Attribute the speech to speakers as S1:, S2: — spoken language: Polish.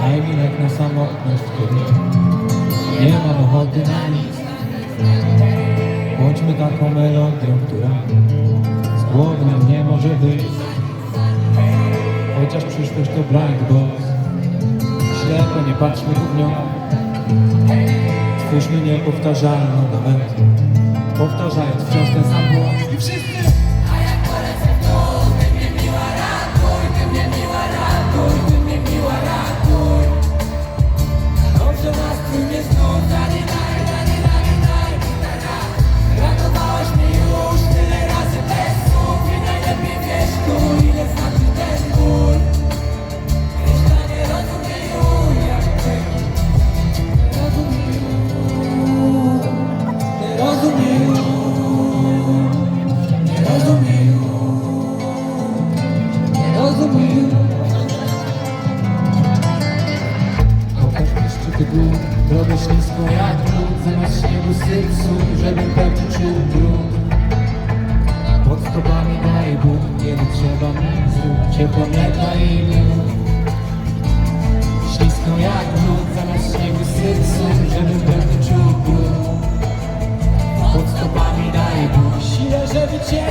S1: Daj mi lek na samotność, nie mam ochoty na nic. Bądźmy taką melodią, która z głowy nam nie może wyjść. Chociaż przyszłość to blind box, ślepo nie patrzmy w nią. Stwórzmy niepowtarzalną nawet, powtarzając wciąż ten sam błąd. Drogę śliską jak lód Zamiast śniegu sypsu, żeby pewnie czuł brud Pod stopami daje Bóg, kiedy trzeba mi Ciepło mleka i miód. Śliską jak lód, zamiast śniegu sypsu Żeby pewnie czuł brud Pod stopami daje Bóg Siłę, żeby cię